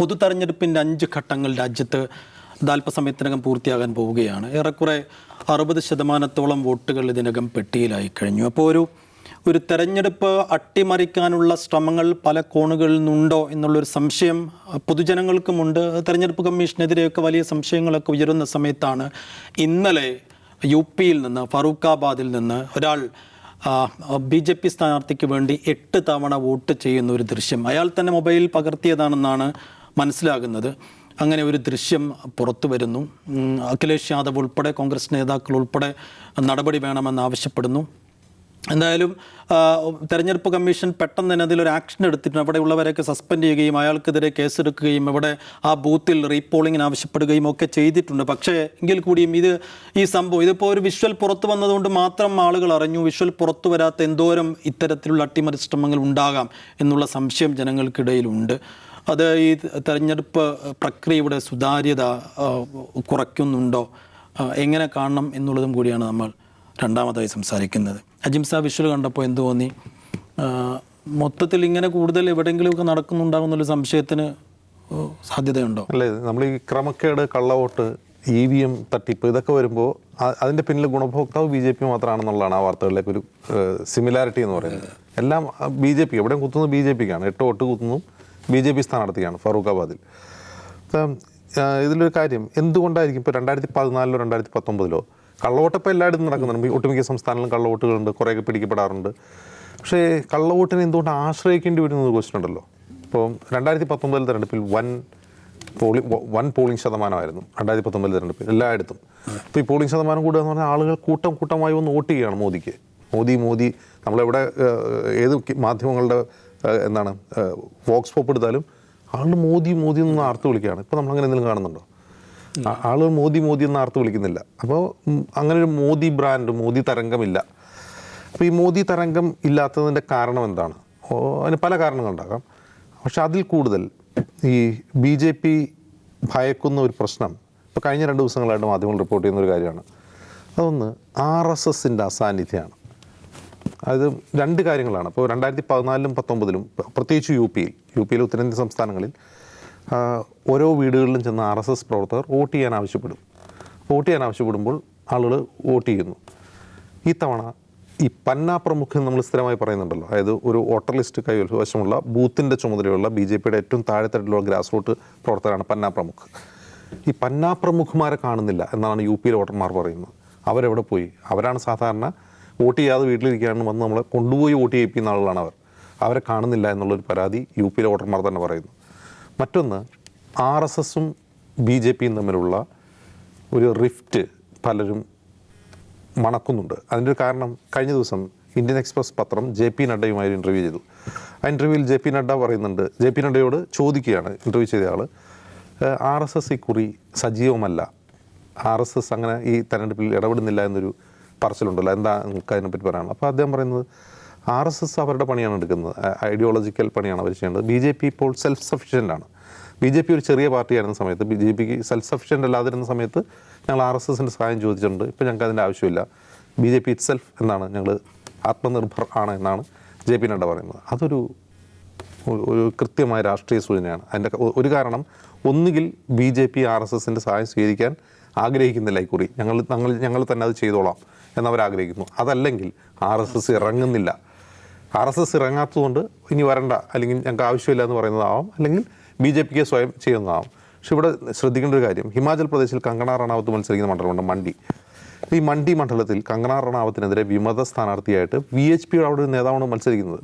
പൊതു തെരഞ്ഞെടുപ്പിന്റെ അഞ്ച് ഘട്ടങ്ങൾ രാജ്യത്ത് അല്പസമയത്തിനകം പൂർത്തിയാകാൻ പോവുകയാണ്. ഏറെക്കുറെ അറുപത് ശതമാനത്തോളം വോട്ടുകൾ ഇതിനകം പെട്ടിയിലായി കഴിഞ്ഞു. അപ്പോൾ ഒരു ഒരു തെരഞ്ഞെടുപ്പ് അട്ടിമറിക്കാനുള്ള ശ്രമങ്ങൾ പല കോണുകളിൽ നിന്നുണ്ടോ എന്നുള്ളൊരു സംശയം പൊതുജനങ്ങൾക്കുമുണ്ട്. തെരഞ്ഞെടുപ്പ് കമ്മീഷനെതിരെയൊക്കെ വലിയ സംശയങ്ങളൊക്കെ ഉയരുന്ന സമയത്താണ് ഇന്നലെ യു പിയിൽ നിന്ന് ഫറൂഖാബാദിൽ നിന്ന് ഒരാൾ ബി ജെ പി സ്ഥാനാർത്ഥിക്ക് വേണ്ടി എട്ട് തവണ വോട്ട് ചെയ്യുന്ന ഒരു ദൃശ്യം. അയാൾ തന്നെ മൊബൈലിൽ പകർത്തിയതാണെന്നാണ് മനസ്സിലാകുന്നത്. അങ്ങനെ ഒരു ദൃശ്യം പുറത്തു വരുന്നു. അഖിലേഷ് യാദവ് ഉൾപ്പെടെ കോൺഗ്രസ് നേതാക്കൾ ഉൾപ്പെടെ നടപടി വേണമെന്ന് ആവശ്യപ്പെടുന്നു. എന്തായാലും തെരഞ്ഞെടുപ്പ് കമ്മീഷൻ പെട്ടെന്ന് തന്നെ അതിലൊരു ആക്ഷൻ എടുത്തിട്ടുണ്ട്. അവിടെ അവിടെയുള്ളവരെയൊക്കെ സസ്പെൻഡ് ചെയ്യുകയും അയാൾക്കെതിരെ കേസെടുക്കുകയും അവിടെ ആ ബൂത്തിൽ റീപോളിങ്ങിന് ആവശ്യപ്പെടുകയും ഒക്കെ ചെയ്തിട്ടുണ്ട്. പക്ഷേ എങ്കിൽ കൂടിയും ഇത് ഈ സംഭവം ഇതിപ്പോൾ ഒരു വിഷ്വൽ പുറത്തു വന്നതുകൊണ്ട് മാത്രം ആളുകൾ അറിഞ്ഞു. വിഷ്വൽ പുറത്തു വരാത്ത എന്തോരം ഇത്തരത്തിലുള്ള അട്ടിമറി ശ്രമങ്ങൾ ഉണ്ടാകാം എന്നുള്ള സംശയം ജനങ്ങൾക്കിടയിലുണ്ട്. അത് ഈ തെരഞ്ഞെടുപ്പ് പ്രക്രിയയുടെ സുതാര്യത കുറയ്ക്കുന്നുണ്ടോ എങ്ങനെ കാണണം എന്നുള്ളതും കൂടിയാണ് നമ്മൾ രണ്ടാമതായി സംസാരിക്കുന്നത്. അജിംസ വിഷ്വൽ കണ്ടപ്പോൾ എന്ത് തോന്നി? മൊത്തത്തിൽ ഇങ്ങനെ കൂടുതൽ എവിടെയെങ്കിലുമൊക്കെ നടക്കുന്നുണ്ടാകുന്നൊരു സംശയത്തിന് സാധ്യതയുണ്ടോ? അല്ലേ നമ്മൾ ഈ ക്രമക്കേട് കള്ളവോട്ട് ഇ വി എം തട്ടിപ്പ് ഇതൊക്കെ വരുമ്പോൾ അതിന്റെ പിന്നിൽ ഗുണഭോക്താവ് ബി ജെ പി മാത്രമാണെന്നുള്ളതാണ് ആ വാർത്തകളിലേക്ക് ഒരു സിമിലാരിറ്റി എന്ന് പറയുന്നത്. എല്ലാം ബി ജെ പി എവിടെയും കുത്തുന്നത് ബി ജെ പിക്കാണ്. എട്ട് വോട്ട് കുത്തുന്നു ബി ജെ പി സ്ഥാനാർത്ഥിയാണ് ഫറൂഖാബാദിൽ. ഇതിലൊരു കാര്യം എന്തുകൊണ്ടായിരിക്കും ഇപ്പോൾ രണ്ടായിരത്തി പതിനാലിലോ രണ്ടായിരത്തി പത്തൊമ്പതിലോ കള്ളവോട്ട് ഇപ്പോൾ എല്ലായിടത്തും നടക്കുന്നുണ്ട്. ഒട്ടുമിക്ക സംസ്ഥാനങ്ങളിലും കള്ളവോട്ടുകളുണ്ട് കുറേയൊക്കെ പിടിക്കപ്പെടാറുണ്ട്. പക്ഷേ കള്ളവോട്ടിനെ എന്തുകൊണ്ട് ആശ്രയിക്കേണ്ടി വരുന്നത് ക്വസ്റ്റൻ ഉണ്ടല്ലോ. ഇപ്പോൾ രണ്ടായിരത്തി പത്തൊമ്പതിൽ തെരഞ്ഞെടുപ്പിൽ വൻ പോളി വൻ പോളിംഗ് ശതമാനമായിരുന്നു. രണ്ടായിരത്തി പത്തൊമ്പതിൽ തെരഞ്ഞെടുപ്പിൽ എല്ലായിടത്തും. ഇപ്പോൾ ഈ പോളിംഗ് ശതമാനം കൂടുക എന്ന് പറഞ്ഞാൽ ആളുകൾ കൂട്ടം കൂട്ടമായി വന്ന് വോട്ട് ചെയ്യുകയാണ് മോദിക്ക്. മോദി മോദി നമ്മളെവിടെ ഏത് മാധ്യമങ്ങളുടെ എന്താണ് വോക്സ് പോപ്പ് എടുത്താലും ആളുകൾ മോദി മോദി എന്ന് ആർത്ത് വിളിക്കുകയാണ്. ഇപ്പോൾ നമ്മളങ്ങനെ എന്തെങ്കിലും കാണുന്നുണ്ടോ? ആ- ആളുകൾ മോദി മോദി എന്ന് ആർത്ത് വിളിക്കുന്നില്ല. അപ്പോൾ അങ്ങനെ ഒരു മോദി ബ്രാൻഡ് മോദി തരംഗമില്ല. അപ്പോൾ ഈ മോദി തരംഗം ഇല്ലാത്തതിന്റെ കാരണം എന്താണ്? അതിന് പല കാരണങ്ങളുണ്ടാകാം പക്ഷെ അതിൽ കൂടുതൽ ഈ ബി ജെ പി ഭയക്കുന്ന ഒരു പ്രശ്നം ഇപ്പോൾ കഴിഞ്ഞ രണ്ട് ദിവസങ്ങളായിട്ട് മാധ്യമങ്ങൾ റിപ്പോർട്ട് ചെയ്യുന്ന ഒരു കാര്യമാണ്. അതൊന്ന് ആർ എസ് എസിന്റെ അസാന്നിധ്യമാണ്. അത് രണ്ട് കാര്യങ്ങളാണ്. ഇപ്പോൾ രണ്ടായിരത്തി പതിനാലിലും പത്തൊമ്പതിലും പ്രത്യേകിച്ച് യു പിയിൽ യു പിയിലെ ഉത്തരേന്ത്യൻ സംസ്ഥാനങ്ങളിൽ ഓരോ വീടുകളിലും ചെന്ന് ആർ എസ് എസ് പ്രവർത്തകർ വോട്ട് ചെയ്യാൻ ആവശ്യപ്പെടും. വോട്ട് ചെയ്യാൻ ആവശ്യപ്പെടുമ്പോൾ ആളുകൾ വോട്ട് ചെയ്യുന്നു. ഈ തവണ ഈ പന്ന പ്രമുഖൻ നമ്മൾ സ്ഥിരമായി പറയുന്നുണ്ടല്ലോ. അതായത് ഒരു വോട്ടർ ലിസ്റ്റ് കൈവശമുള്ള ബൂത്തിന്റെ ചുമതലയുള്ള ബി ജെ പിയുടെ ഏറ്റവും താഴെത്തട്ടിലുള്ള ഗ്രാസ് റൂട്ട് പ്രവർത്തകരാണ് പന്ന പ്രമുഖ്. ഈ പന്ന പ്രമുഖന്മാരെ കാണുന്നില്ല എന്നാണ് യു പിയിലെ വോട്ടർമാർ പറയുന്നത്. അവരെവിടെ പോയി? അവരാണ് സാധാരണ വോട്ട് ചെയ്യാതെ വീട്ടിലിരിക്കുകയാണ് വന്ന് നമ്മളെ കൊണ്ടുപോയി വോട്ട് ചെയ്യിപ്പിക്കുന്ന ആളുകളാണ് അവർ. അവരെ കാണുന്നില്ല എന്നുള്ളൊരു പരാതി യു പിയിലെ വോട്ടർമാർ തന്നെ പറയുന്നു. മറ്റൊന്ന് ആർ എസ് എസും ബി ജെ പിയും തമ്മിലുള്ള ഒരു റിഫ്റ്റ് പലരും മണക്കുന്നുണ്ട്. അതിന്റെ കാരണം കഴിഞ്ഞ ദിവസം ഇന്ത്യൻ എക്സ്പ്രസ് പത്രം ജെ പി നഡ്ഡയുമായി ഒരു ഇന്റർവ്യൂ ചെയ്തു. ആ ഇന്റർവ്യൂവിൽ ജെ പി നഡ്ഡ പറയുന്നുണ്ട് ജെ പി നഡ്ഡയോട് ചോദിക്കുകയാണ് ഇന്റർവ്യൂ ചെയ്ത ആൾ ആർ എസ് എസ് ഇക്കുറി സജീവമല്ല. ആർ എസ് എസ് അങ്ങനെ ഈ തെരഞ്ഞെടുപ്പിൽ ഇടപെടുന്നില്ല എന്നൊരു പറച്ചിലുണ്ടല്ലോ. എന്താ നിങ്ങൾക്ക് അതിനെപ്പറ്റി പറയാനുള്ളത്? അപ്പോൾ അദ്ദേഹം പറയുന്നത് ആർ എസ് എസ് അവരുടെ പണിയാണ് എടുക്കുന്നത്. ഐഡിയോളജിക്കൽ പണിയാണ് അവർ ചെയ്യേണ്ടത്. ബി ജെ പി ഇപ്പോൾ സെൽഫ് സഫിഷ്യന്റ് ആണ്. ബി ജെ പി ഒരു ചെറിയ പാർട്ടിയായിരുന്ന സമയത്ത് ബി ജെ പിക്ക് സെൽഫ് സഫിഷ്യന്റ് അല്ലാതിരുന്ന സമയത്ത് ഞങ്ങൾ ആർ എസ് എസിന്റെ സഹായം ചോദിച്ചിട്ടുണ്ട്. ഇപ്പോൾ ഞങ്ങൾക്ക് അതിന്റെ ആവശ്യമില്ല. B J P it self എന്നാണ് ഞങ്ങൾ ആത്മനിർഭർ ആണ് എന്നാണ് ജെ പി നഡ്ഡ പറയുന്നത്. അതൊരു ഒരു- കൃത്യമായ രാഷ്ട്രീയ സൂചനയാണ്. അതിന്റെ ഒരു കാരണം ഒന്നുകിൽ B J P R S എസിന്റെ സഹായം സ്വീകരിക്കാൻ ആഗ്രഹിക്കുന്നില്ല ഇക്കുറി ഞങ്ങൾ ഞങ്ങൾ ഞങ്ങൾ തന്നെ അത് ചെയ്തോളാം എന്നവരാഗ്രഹിക്കുന്നു. അതല്ലെങ്കിൽ ആർ എസ് എസ് ഇറങ്ങുന്നില്ല. ആർ എസ് എസ് ഇറങ്ങാത്തതുകൊണ്ട് ഇനി വരണ്ട. അല്ലെങ്കിൽ ഞങ്ങൾക്ക് ആവശ്യമില്ല എന്ന് പറയുന്നതാവാം. അല്ലെങ്കിൽ ബി ജെ പിക്ക് സ്വയം ചെയ്യുന്നതാവാം. പക്ഷെ ഇവിടെ ശ്രദ്ധിക്കേണ്ട ഒരു കാര്യം. ഹിമാചൽ പ്രദേശിൽ കങ്കണ റണാവത്ത് മത്സരിക്കുന്ന മണ്ഡലമുണ്ട് മണ്ഡി. ഈ മണ്ഡി മണ്ഡലത്തിൽ കങ്കണ റണാവത്തിനെതിരെ വിമത സ്ഥാനാർത്ഥിയായിട്ട് വി എച്ച് പിയുടെ അവിടെ ഒരു നേതാവാണ് മത്സരിക്കുന്നത്.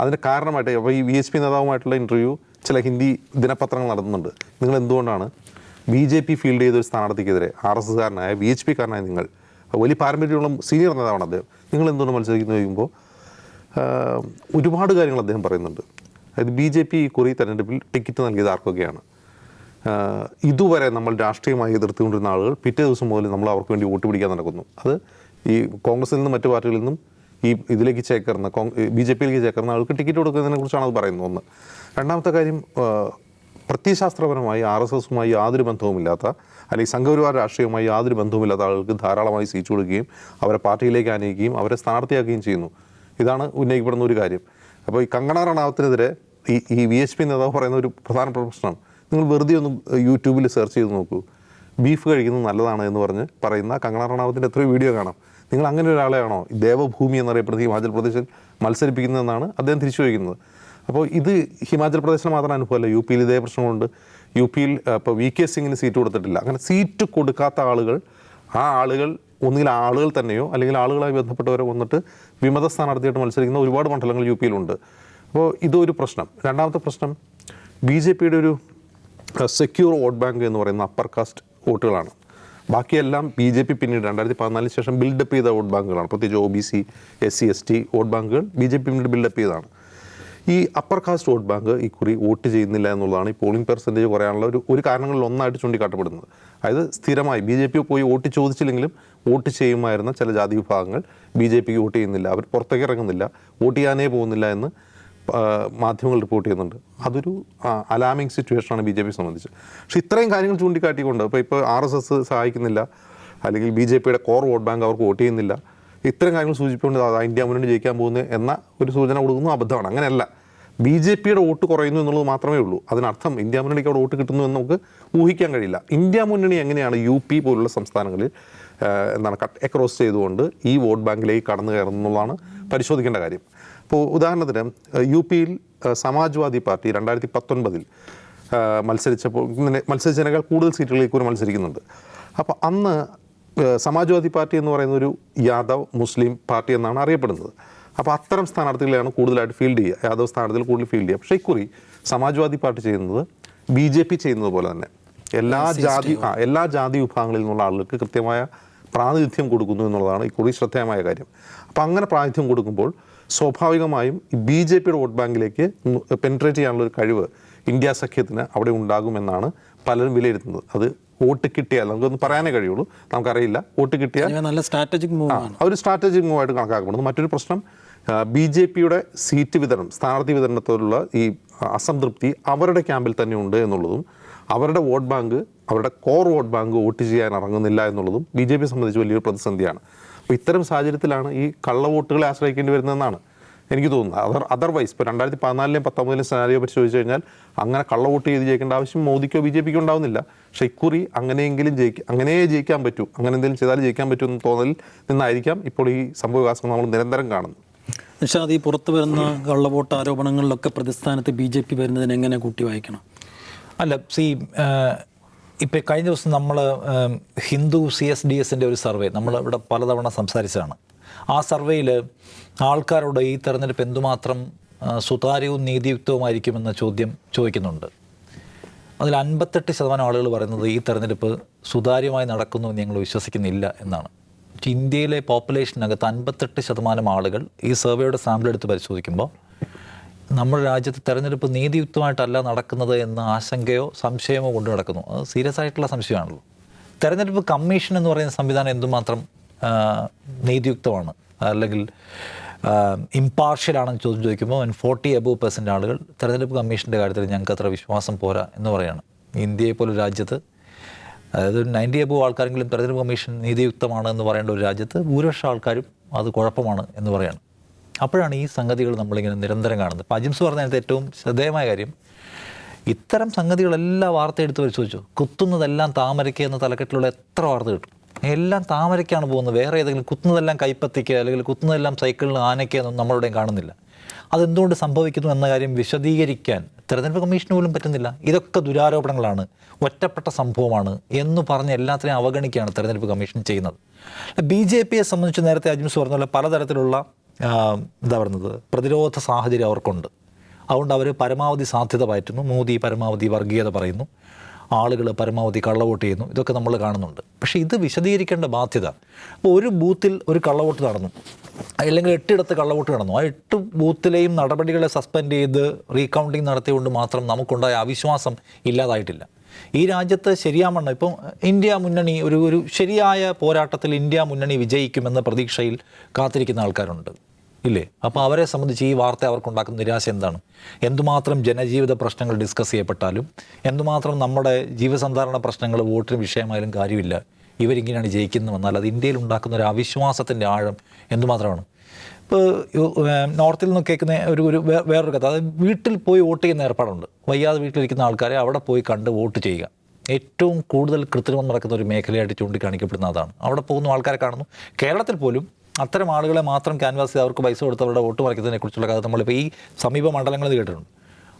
അതിന്റെ കാരണമായിട്ട് അപ്പോൾ ഈ വി എച്ച് പി നേതാവുമായിട്ടുള്ള ഇന്റർവ്യൂ ചില ഹിന്ദി ദിനപത്രങ്ങൾ നടത്തുന്നുണ്ട്. നിങ്ങൾ എന്തുകൊണ്ടാണ് ബി ജെ പി ഫീൽഡ് ചെയ്ത ഒരു സ്ഥാനാർത്ഥിക്കെതിരെ ആർ എസ് എസ്കാരനായ വി എച്ച് പി കാരനായ നിങ്ങൾ വലിയ പാരമ്പര്യമുള്ള സീനിയർ നേതാവാണ് അദ്ദേഹം. നിങ്ങൾ എന്തുകൊണ്ട് മത്സരിക്കുന്നു ചോദിക്കുമ്പോൾ ഒരുപാട് കാര്യങ്ങൾ അദ്ദേഹം പറയുന്നുണ്ട്. അതായത് ബി ജെ പി കുറി തെരഞ്ഞെടുപ്പിൽ ടിക്കറ്റ് നൽകിയത് ആർക്കൊക്കെയാണ്. ഇതുവരെ നമ്മൾ രാഷ്ട്രീയമായി എതിർത്തുകൊണ്ടിരുന്ന ആളുകൾ പിറ്റേ ദിവസം മുതൽ നമ്മൾ അവർക്ക് വേണ്ടി വോട്ട് പിടിക്കാൻ നടക്കുന്നു. അത് ഈ കോൺഗ്രസിൽ നിന്നും മറ്റു പാർട്ടികളിൽ നിന്നും ഈ ഇതിലേക്ക് ചേക്കേറുന്ന ബി ജെ പിയിലേക്ക് ചേക്കറുന്ന ആൾക്ക് ടിക്കറ്റ് കൊടുക്കുന്നതിനെ കുറിച്ചാണ് അത് പറയുന്നത് ഒന്ന്. രണ്ടാമത്തെ കാര്യം പ്രത്യശാസ്ത്രപരമായി ആർ എസ് എസുമായി യാതൊരു ബന്ധവുമില്ലാത്ത അല്ലെങ്കിൽ സംഘപരിവാർ രാഷ്ട്രീയവുമായി യാതൊരു ബന്ധവുമില്ലാത്ത ആളുകൾക്ക് ധാരാളമായി സീറ്റ് കൊടുക്കുകയും അവരെ പാർട്ടിയിലേക്ക് ആനയിക്കുകയും അവരെ സ്ഥാനാർത്ഥിയാക്കുകയും ചെയ്യുന്നു. ഇതാണ് ഉന്നയിക്കപ്പെടുന്ന ഒരു കാര്യം. അപ്പോൾ ഈ കങ്കണ റണാവത്തിനെതിരെ ഈ ഈ വി എച്ച് പി നേതാവ് പറയുന്ന ഒരു പ്രധാന പ്രശ്നം. നിങ്ങൾ വെറുതെ ഒന്ന് യൂട്യൂബിൽ സെർച്ച് ചെയ്ത് നോക്കൂ. ബീഫ് കഴിക്കുന്നത് നല്ലതാണ് എന്ന് പറഞ്ഞ് പറയുന്ന കങ്കണ റണാവത്തിന്റെ എത്രയോ വീഡിയോ കാണാം. നിങ്ങൾ അങ്ങനെ ഒരാളെയാണോ ദേവഭൂമി എന്നറിയപ്പെടുന്ന ഹിമാചൽ പ്രദേശിൽ മത്സരിപ്പിക്കുന്നതെന്നാണ് അദ്ദേഹം തിരിച്ചു ചോദിക്കുന്നത്. അപ്പോൾ ഇത് ഹിമാചൽ പ്രദേശിന് മാത്രം അനുഭവമല്ല. യു പിയിൽ ഇതേ പ്രശ്നമുണ്ട്. യു പിയിൽ ഇപ്പോൾ വി കെ സിംഗിന് സീറ്റ് കൊടുത്തിട്ടില്ല. അങ്ങനെ സീറ്റ് കൊടുക്കാത്ത ആളുകൾ ആ ആളുകൾ ഒന്നുകിൽ ആളുകൾ തന്നെയോ അല്ലെങ്കിൽ ആളുകളായി ബന്ധപ്പെട്ടവരോ വന്നിട്ട് വിമത സ്ഥാനാർത്ഥിയായിട്ട് മത്സരിക്കുന്ന ഒരുപാട് മണ്ഡലങ്ങൾ യു പിയിലുണ്ട്. അപ്പോൾ ഇതൊരു പ്രശ്നം. രണ്ടാമത്തെ പ്രശ്നം ബി ജെ പിയുടെ ഒരു സെക്യൂർ വോട്ട് ബാങ്ക് എന്ന് പറയുന്ന അപ്പർ കാസ്റ്റ് വോട്ടുകളാണ്. ബാക്കിയെല്ലാം ബി ജെ പി പിന്നീട് രണ്ടായിരത്തി പതിനാലിന് ശേഷം ബിൽഡപ്പ് ചെയ്ത വോട്ട് ബാങ്കുകളാണ്. പ്രത്യേകിച്ച് O B C S C S T vote ബാങ്കുകൾ ബി ജെ പി പിന്നീട് ബിൽഡപ്പ് ചെയ്തതാണ്. ഈ അപ്പർ കാസ്റ്റ് വോട്ട് ബാങ്ക് ഈ കുറി വോട്ട് ചെയ്യുന്നില്ല എന്നുള്ളതാണ് ഈ പോളിംഗ് പെർസെന്റേജ് കുറയാനുള്ള ഒരു ഒരു കാരണങ്ങളിൽ ഒന്നായിട്ട് ചൂണ്ടിക്കാട്ടപ്പെടുന്നത്. അതായത് സ്ഥിരമായി ബി ജെ പി പോയി വോട്ട് ചോദിച്ചില്ലെങ്കിലും വോട്ട് ചെയ്യുമായിരുന്ന ചില ജാതി വിഭാഗങ്ങൾ ബി ജെ പിക്ക് വോട്ട് ചെയ്യുന്നില്ല. അവർ പുറത്തേക്ക് ഇറങ്ങുന്നില്ല. വോട്ട് ചെയ്യാനേ പോകുന്നില്ല എന്ന് മാധ്യമങ്ങൾ റിപ്പോർട്ട് ചെയ്യുന്നുണ്ട്. അതൊരു അലാമിങ് സിറ്റുവേഷനാണ് ബി ജെ പി സംബന്ധിച്ച്. പക്ഷേ ഇത്രയും കാര്യങ്ങൾ ചൂണ്ടിക്കാട്ടിക്കൊണ്ട് ഇപ്പോൾ ഇപ്പോൾ ആർ എസ് എസ് സഹായിക്കുന്നില്ല. അല്ലെങ്കിൽ ബി ജെ പിയുടെ കോർ വോട്ട് ബാങ്ക് അവർക്ക് വോട്ട് ചെയ്യുന്നില്ല. ഇത്തരം കാര്യങ്ങൾ സൂചിപ്പിച്ചുകൊണ്ട് ഇന്ത്യ മുന്നണി ജയിക്കാൻ പോകുന്നത് എന്ന ഒരു സൂചന കൊടുക്കുന്നു അബദ്ധമാണ്. അങ്ങനെയല്ല. ബി ജെ പിയുടെ വോട്ട് കുറയുന്നു എന്നുള്ളത് മാത്രമേ ഉള്ളൂ. അതിനർത്ഥം ഇന്ത്യ മുന്നണിക്ക് അവിടെ വോട്ട് കിട്ടുന്നു എന്ന് നമുക്ക് ഊഹിക്കാൻ കഴിയില്ല. ഇന്ത്യ മുന്നണി എങ്ങനെയാണ് യു പി പോലുള്ള സംസ്ഥാനങ്ങളിൽ എന്താണ് കട്ട് അക്രോസ് ചെയ്തുകൊണ്ട് ഈ വോട്ട് ബാങ്കിലേക്ക് കടന്നു കയറുന്നതാണ് പരിശോധിക്കേണ്ട കാര്യം. ഇപ്പോൾ ഉദാഹരണത്തിന് യു പിയിൽ സമാജ്വാദി പാർട്ടി രണ്ടായിരത്തി പത്തൊൻപതിൽ മത്സരിച്ചപ്പോൾ മത്സരിച്ചതിനേക്കാൾ കൂടുതൽ സീറ്റുകളിൽ കൂടി മത്സരിക്കുന്നുണ്ട്. അപ്പോൾ അന്ന് സമാജ്വാദി പാർട്ടി എന്ന് പറയുന്ന ഒരു യാദവ് മുസ്ലിം പാർട്ടി എന്നാണ് അറിയപ്പെടുന്നത്. അപ്പോൾ അത്തരം സ്ഥാനാർത്ഥികളെയാണ് കൂടുതലായിട്ട് ഫീൽഡ് ചെയ്യുക. യാദവ് സ്ഥാനാർത്ഥികൾ കൂടുതൽ ഫീൽഡ് ചെയ്യുക. പക്ഷേ ഇക്കുറി സമാജ്വാദി പാർട്ടി ചെയ്യുന്നത് ബി ജെ പി ചെയ്യുന്നത് പോലെ തന്നെ. എല്ലാ ജാതി ആ എല്ലാ ജാതി വിഭാഗങ്ങളിൽ നിന്നുള്ള ആളുകൾക്ക് കൃത്യമായ പ്രാതിനിധ്യം കൊടുക്കുന്നു എന്നുള്ളതാണ് ഇക്കുറി ശ്രദ്ധേയമായ കാര്യം. അപ്പോൾ അങ്ങനെ പ്രാതിനിധ്യം കൊടുക്കുമ്പോൾ സ്വാഭാവികമായും ബി ജെ പിയുടെ വോട്ട് ബാങ്കിലേക്ക് പെൻട്രേറ്റ് ചെയ്യാനുള്ള ഒരു കഴിവ് ഇന്ത്യ സഖ്യത്തിന് അവിടെ ഉണ്ടാകുമെന്നാണ് പലരും വിലയിരുത്തുന്നത്. അത് വോട്ട് കിട്ടിയാൽ നമുക്കൊന്നും പറയാനേ കഴിയുള്ളൂ. നമുക്കറിയില്ല. വോട്ട് കിട്ടിയാൽ നല്ല സ്ട്രാറ്റജിക് മൂവ് ഒരു സ്ട്രാറ്റജിക് മൂവായിട്ട് കണക്കാക്കപ്പെടുന്നു. മറ്റൊരു പ്രശ്നം ബി ജെ പിയുടെ സീറ്റ് വിതരണം സ്ഥാനാർത്ഥി വിതരണത്തോടുള്ള ഈ അസംതൃപ്തി അവരുടെ ക്യാമ്പിൽ തന്നെ ഉണ്ട് എന്നുള്ളതും അവരുടെ വോട്ട് ബാങ്ക് അവരുടെ കോർ വോട്ട് ബാങ്ക് വോട്ട് ചെയ്യാൻ ഇറങ്ങുന്നില്ല എന്നുള്ളതും ബി ജെ പിയെ സംബന്ധിച്ച് വലിയൊരു പ്രതിസന്ധിയാണ്. അപ്പോൾ ഇത്തരം സാഹചര്യത്തിലാണ് ഈ കള്ളവോട്ടുകളെ ആശ്രയിക്കേണ്ടി വരുന്നതെന്നാണ്. എനിക്ക് തോന്നുന്നു. അതർ അതർവൈസ് ഇപ്പോൾ രണ്ടായിരത്തി പതിനാലിലെയും പത്തൊമ്പതിലെയും സെനാരിയോ പരിശോധിച്ച് കഴിഞ്ഞാൽ അങ്ങനെ കള്ളവോട്ട് ചെയ്ത് ജയിക്കേണ്ട ആവശ്യം മോദിക്കോ ബി ജെ പിക്കോ ഉണ്ടാവുന്നില്ല. പക്ഷേ ഇക്കുറി അങ്ങനെയെങ്കിലും ജയിക്കും അങ്ങനെ ജയിക്കാൻ പറ്റൂ. അങ്ങനെ എന്തെങ്കിലും ചെയ്താൽ ജയിക്കാൻ പറ്റൂ എന്ന് തോന്നലിൽ നിന്നായിരിക്കാം ഇപ്പോൾ ഈ സംഭവ വികാസങ്ങൾ നമ്മൾ നിരന്തരം കാണുന്നത്. നിഷാദ് ഈ പുറത്തു വരുന്ന കള്ളവോട്ട് ആരോപണങ്ങളിലൊക്കെ പ്രതിസ്ഥാനത്ത് ബി ജെ പി വരുന്നതിന് എങ്ങനെ കൂട്ടി വായിക്കണം അല്ല സി ഇപ്പം കഴിഞ്ഞ ദിവസം നമ്മൾ ഹിന്ദു സി എസ് ഡി എസിന്റെ ഒരു സർവേ നമ്മൾ ഇവിടെ പലതവണ സംസാരിച്ചതാണ്. ആ സർവേയിൽ ആൾക്കാരോട് ഈ തെരഞ്ഞെടുപ്പ് എന്തുമാത്രം സുതാര്യവും നീതിയുക്തവുമായിരിക്കുമെന്ന ചോദ്യം ചോദിക്കുന്നുണ്ട്. അതിൽ അൻപത്തെട്ട് ശതമാനം ആളുകൾ പറയുന്നത് ഈ തെരഞ്ഞെടുപ്പ് സുതാര്യമായി നടക്കുന്നു എന്ന് ഞങ്ങൾ വിശ്വസിക്കുന്നില്ല എന്നാണ്. ഇന്ത്യയിലെ പോപ്പുലേഷനകത്ത് അൻപത്തെട്ട് ശതമാനം ആളുകൾ ഈ സർവേയുടെ സാമ്പിൾ എടുത്ത് പരിശോധിക്കുമ്പോൾ നമ്മുടെ രാജ്യത്ത് തെരഞ്ഞെടുപ്പ് നീതിയുക്തമായിട്ടല്ല നടക്കുന്നത് എന്ന ആശങ്കയോ സംശയമോ കൊണ്ട് നടക്കുന്നു. അത് സീരിയസ് ആയിട്ടുള്ള സംശയമാണല്ലോ. തെരഞ്ഞെടുപ്പ് കമ്മീഷൻ എന്ന് പറയുന്ന സംവിധാനം എന്തുമാത്രം നീതിയുക്തമാണ്. അല്ലെങ്കിൽ ഇമ്പാർഷ്യലാണെന്ന് ചോദ്യം ചോദിക്കുമ്പോൾ അവൻ ഫോർട്ടി എബോവ് പെർസെന്റ് ആളുകൾ തെരഞ്ഞെടുപ്പ് കമ്മീഷന്റെ കാര്യത്തിൽ ഞങ്ങൾക്ക് അത്ര വിശ്വാസം പോരാ എന്ന് പറയുകയാണ് ഇന്ത്യയെ പോലെ രാജ്യത്ത് അതായത് നയന്റി എബോവ് ആൾക്കാരെങ്കിലും തെരഞ്ഞെടുപ്പ് കമ്മീഷൻ നീതിയുക്തമാണ് എന്ന് പറയേണ്ട ഒരു രാജ്യത്ത് ഭൂരിപക്ഷം ആൾക്കാരും അത് കുഴപ്പമാണ് എന്ന് പറയാണ്. അപ്പോഴാണ് ഈ സംഗതികൾ നമ്മളിങ്ങനെ നിരന്തരം കാണുന്നത്. അപ്പോൾ അജിംസ് പറഞ്ഞതിനകത്ത് ഏറ്റവും ശ്രദ്ധേയമായ കാര്യം ഇത്തരം സംഗതികളെല്ലാം വാർത്ത എടുത്ത് പരിശോധിച്ചു. കുത്തുന്നതെല്ലാം താമരയ്ക്ക് എന്ന തലക്കെട്ടിലുള്ള എത്ര വാർത്ത കിട്ടും? എല്ലാം താമരയ്ക്കാണ് പോകുന്നത്. വേറെ ഏതെങ്കിലും കുത്തുന്നതെല്ലാം കൈപ്പത്തിക്ക് അല്ലെങ്കിൽ കുത്തുന്നതെല്ലാം സൈക്കിളിന് ആനയ്ക്ക് നമ്മളുടെയും കാണുന്നില്ല. അതെന്തുകൊണ്ട് സംഭവിക്കുന്നു എന്ന കാര്യം വിശദീകരിക്കാൻ തെരഞ്ഞെടുപ്പ് കമ്മീഷന് പോലും പറ്റുന്നില്ല. ഇതൊക്കെ ദുരാരോപണങ്ങളാണ്. ഒറ്റപ്പെട്ട സംഭവമാണ് എന്ന് പറഞ്ഞ് എല്ലാത്തിനെയും അവഗണിക്കുകയാണ് തെരഞ്ഞെടുപ്പ് കമ്മീഷൻ ചെയ്യുന്നത്. ബി ജെ പിയെ സംബന്ധിച്ച് നേരത്തെ അജിംസ് പറഞ്ഞ പോലെ പലതരത്തിലുള്ള എന്താ പറയുന്നത് പ്രതിരോധ സാഹചര്യം അവർക്കുണ്ട്. അതുകൊണ്ട് അവർ പരമാവധി സാധ്യത പറ്റുന്നു മോദി പരമാവധി വർഗീയത പറയുന്നു. ആളുകൾ പരമാവധി കള്ളവോട്ട് ചെയ്യുന്നു ഇതൊക്കെ നമ്മൾ കാണുന്നുണ്ട്. പക്ഷേ ഇത് വിശദീകരിക്കേണ്ട ബാധ്യത അപ്പോൾ ഒരു ബൂത്തിൽ ഒരു കള്ളവോട്ട് നടന്നു. അല്ലെങ്കിൽ എട്ടിടത്ത് കള്ളവോട്ട് നടന്നു. ആ എട്ട് ബൂത്തിലെയും നടപടികളെ സസ്പെൻഡ് ചെയ്ത് റീകൗണ്ടിങ് നടത്തിയുകൊണ്ട് മാത്രം നമുക്കുണ്ടായ അവിശ്വാസം ഇല്ലാതായിട്ടില്ല. ഈ രാജ്യത്ത് ശരിയാമണ്ണം. ഇപ്പം ഇന്ത്യ മുന്നണി ഒരു ഒരു ശരിയായ പോരാട്ടത്തിൽ ഇന്ത്യ മുന്നണി വിജയിക്കുമെന്ന പ്രതീക്ഷയിൽ കാത്തിരിക്കുന്ന ആൾക്കാരുണ്ട്. ഇല്ലേ? അപ്പോൾ അവരെ സംബന്ധിച്ച് ഈ വാർത്ത അവർക്കുണ്ടാക്കുന്ന നിരാശ എന്താണ്? എന്തുമാത്രം ജനജീവിത പ്രശ്നങ്ങൾ ഡിസ്കസ് ചെയ്യപ്പെട്ടാലും എന്തുമാത്രം നമ്മുടെ ജീവസന്ധാരണ പ്രശ്നങ്ങൾ വോട്ടിന് വിഷയമായാലും കാര്യമില്ല ഇവരിങ്ങനെയാണ് ജയിക്കുന്നതെന്നാൽ അത് ഇന്ത്യയിൽ ഉണ്ടാക്കുന്ന ഒരു അവിശ്വാസത്തിന്റെ ആഴം എന്തുമാത്രമാണ്? ഇപ്പോൾ നോർത്തിൽ നിന്ന് കേൾക്കുന്ന ഒരു ഒരു വേറൊരു കഥ അതായത് വീട്ടിൽ പോയി വോട്ട് ചെയ്യുന്ന ഏർപ്പാടുണ്ട്. വയ്യാതെ വീട്ടിലിരിക്കുന്ന ആൾക്കാരെ അവിടെ പോയി കണ്ട് വോട്ട് ചെയ്യുക. ഏറ്റവും കൂടുതൽ കൃത്രിമം നടക്കുന്ന ഒരു മേഖലയായിട്ട് ചൂണ്ടിക്കാണിക്കപ്പെടുന്ന അതാണ്. അവിടെ പോകുന്ന ആൾക്കാരെ കാണുന്നു. കേരളത്തിൽ പോലും അത്തരം ആളുകളെ മാത്രം ക്യാൻവാസ് അവർക്ക് പൈസ കൊടുത്ത് അവരുടെ വോട്ട് മറിക്കുന്നതിനെ കുറിച്ചുള്ള കഥ നമ്മളിപ്പോൾ ഈ സമീപ മണ്ഡലങ്ങളിൽ കേട്ടിട്ടുണ്ട്.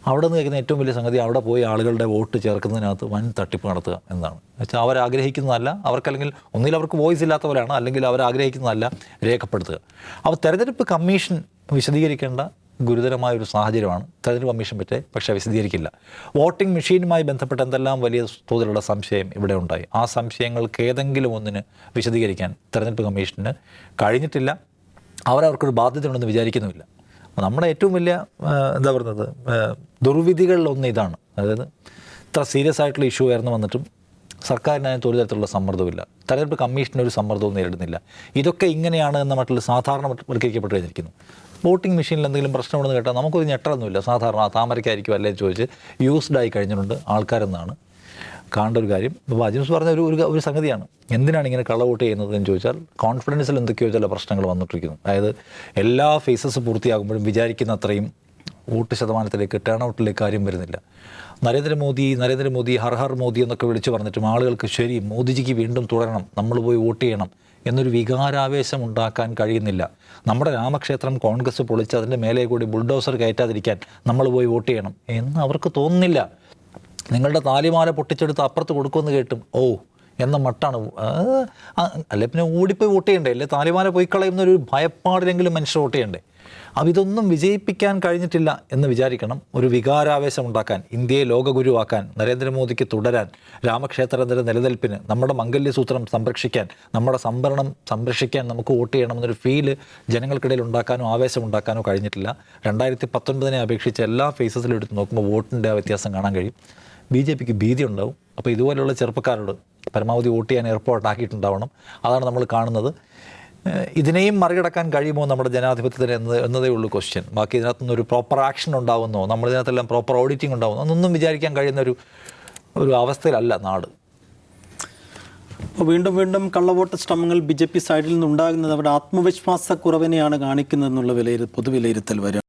അവിടെ നിന്ന് കേൾക്കുന്ന ഏറ്റവും വലിയ സംഗതി അവിടെ പോയി ആളുകളുടെ വോട്ട് ചേർക്കുന്നതിനകത്ത് വൻ തട്ടിപ്പ് നടത്തുക എന്നാണ്. വെച്ചാൽ അവരാഗ്രഹിക്കുന്നതല്ല അവർക്കല്ലെങ്കിൽ ഒന്നിൽ അവർക്ക് വോയിസ് പോലെയാണ് അല്ലെങ്കിൽ അവരാഗ്രഹിക്കുന്നതല്ല രേഖപ്പെടുത്തുക. അപ്പോൾ തെരഞ്ഞെടുപ്പ് കമ്മീഷൻ വിശദീകരിക്കേണ്ട ഗുരുതരമായ ഒരു സാഹചര്യമാണ്. തെരഞ്ഞെടുപ്പ് കമ്മീഷൻ പറ്റേ പക്ഷേ വിശദീകരിക്കില്ല. വോട്ടിംഗ് മെഷീനുമായി ബന്ധപ്പെട്ട് എന്തെല്ലാം വലിയ തോതിലുള്ള സംശയം ഇവിടെ ഉണ്ടായി. ആ സംശയങ്ങൾക്ക് ഏതെങ്കിലും ഒന്നിന് വിശദീകരിക്കാൻ തെരഞ്ഞെടുപ്പ് കമ്മീഷന് കഴിഞ്ഞിട്ടില്ല. അവരവർക്കൊരു ബാധ്യത ഉണ്ടെന്ന് വിചാരിക്കുന്നുമില്ല. നമ്മുടെ ഏറ്റവും വലിയ എന്താ പറയുന്നത് ദുർവിധികളിലൊന്ന് ഇതാണ്. അതായത് ഇത്ര സീരിയസ് ആയിട്ടുള്ള ഇഷ്യൂ ഉയർന്നു വന്നിട്ടും സർക്കാരിനകത്ത് ഒരു തരത്തിലുള്ള സമ്മർദ്ദമില്ല തെരഞ്ഞെടുപ്പ് കമ്മീഷനൊരു സമ്മർദ്ദവും നേരിടുന്നില്ല. ഇതൊക്കെ ഇങ്ങനെയാണ് എന്ന മട്ടിൽ സാധാരണ വൽക്കരിക്കപ്പെട്ടു കഴിഞ്ഞിരിക്കുന്നു വോട്ടിംഗ് മെഷീനിൽ എന്തെങ്കിലും പ്രശ്നമുണ്ടെന്ന് കേട്ടാൽ നമുക്കൊരു ഞെട്ടലൊന്നുമില്ല. സാധാരണ താമരയ്ക്കായിരിക്കും അല്ലേ ചോദിച്ച്. യൂസ്ഡ് ആയി കഴിഞ്ഞിട്ടുണ്ട് ആൾക്കാരെന്നാണ്. കാണേണ്ട ഒരു കാര്യം. ഇപ്പോൾ അജിംസ് പറഞ്ഞ ഒരു ഒരു ഒരു സംഗതിയാണ്. എന്തിനാണ് ഇങ്ങനെ കള്ള വോട്ട് ചെയ്യുന്നത് എന്ന് ചോദിച്ചാൽ കോൺഫിഡൻസിൽ എന്തൊക്കെയോ ചില പ്രശ്നങ്ങൾ വന്നിട്ടിരിക്കുന്നു. അതായത് എല്ലാ ഫേസസ് പൂർത്തിയാകുമ്പോഴും വിചാരിക്കുന്ന അത്രയും വോട്ട് ശതമാനത്തിലേക്ക് ടേൺ ഔട്ടിലേക്ക് കാര്യം വരുന്നില്ല. നരേന്ദ്രമോദി നരേന്ദ്രമോദി ഹർ ഹർ മോദി എന്നൊക്കെ വിളിച്ചു പറഞ്ഞിട്ടും ആളുകൾക്ക് ശരി മോദിജിക്ക് വീണ്ടും തുടരണം നമ്മൾ പോയി വോട്ട് ചെയ്യണം എന്നൊരു വികാരാവേശം ഉണ്ടാക്കാൻ കഴിയുന്നില്ല. നമ്മുടെ രാമക്ഷേത്രം കോൺഗ്രസ് പൊളിച്ച് അതിന്റെ മേലെ കൂടി ബുൾഡോസർ കയറ്റാതിരിക്കാൻ നമ്മൾ പോയി വോട്ട് ചെയ്യണം എന്ന് അവർക്ക് തോന്നുന്നില്ല. നിങ്ങളുടെ താലിമാല പൊട്ടിച്ചെടുത്ത് അപ്പുറത്ത് കൊടുക്കുമെന്ന് കേട്ടും ഓ എന്ന മട്ടാണ്. അല്ലെ പിന്നെ ഓടിപ്പോയി വോട്ട് ചെയ്യണ്ടേ? അല്ലെ താലിമാല പോയി കളയുന്ന ഒരു ഭയപ്പാടിലെങ്കിലും മനുഷ്യർ വോട്ട് ചെയ്യണ്ടേ? അപ്പം ഇതൊന്നും വിജയിപ്പിക്കാൻ കഴിഞ്ഞിട്ടില്ല എന്ന് വിചാരിക്കണം ഒരു വികാരാവേശം ഉണ്ടാക്കാൻ ഇന്ത്യയെ ലോകഗുരുവാക്കാൻ നരേന്ദ്രമോദിക്ക് തുടരാൻ രാമക്ഷേത്രത്തിന്റെ നിലനിൽപ്പിന് നമ്മുടെ മംഗല്യസൂത്രം സംരക്ഷിക്കാൻ നമ്മുടെ സംഭരണം സംരക്ഷിക്കാൻ നമുക്ക് വോട്ട് ചെയ്യണമെന്നൊരു ഫീൽ ജനങ്ങൾക്കിടയിൽ ഉണ്ടാക്കാനോ ആവേശം ഉണ്ടാക്കാനോ കഴിഞ്ഞിട്ടില്ല. രണ്ടായിരത്തി പത്തൊൻപതിനെ അപേക്ഷിച്ച് എല്ലാ ഫേസസിലും എടുത്ത് നോക്കുമ്പോൾ വോട്ടിന്റെ വ്യത്യാസം കാണാൻ കഴിയും. ബി ജെ പിക്ക് ഭീതി ഉണ്ടാവും അപ്പോൾ ഇതുപോലെയുള്ള ചെറുപ്പക്കാരോട് പരമാവധി വോട്ട് ചെയ്യാൻ ഏർപ്പാടാക്കിയിട്ടുണ്ടാവണം അതാണ് നമ്മൾ കാണുന്നത്. ഇതിനെയും മറികടക്കാൻ കഴിയുമോ നമ്മുടെ ജനാധിപത്യത്തിന് എന്ന് എന്നതേ ഉള്ളൂ ക്വസ്റ്റ്യൻ ബാക്കി ഇതിനകത്തുനിന്ന് ഒരു പ്രോപ്പർ ആക്ഷൻ ഉണ്ടാവുന്നോ നമ്മൾ ഇതിനകത്തെല്ലാം പ്രോപ്പർ ഓഡിറ്റിംഗ് ഉണ്ടാവുന്നോ അതൊന്നും വിചാരിക്കാൻ കഴിയുന്ന ഒരു ഒരു അവസ്ഥയിലല്ല നാട്. വീണ്ടും വീണ്ടും കള്ളവോട്ട് ശ്രമങ്ങൾ ബി ജെ പി സൈഡിൽ നിന്നുണ്ടാകുന്നത് അവരുടെ ആത്മവിശ്വാസക്കുറവിനെയാണ് കാണിക്കുന്നതെന്നുള്ള വിലയിരു പൊതുവിലയിരുത്തൽ വരും.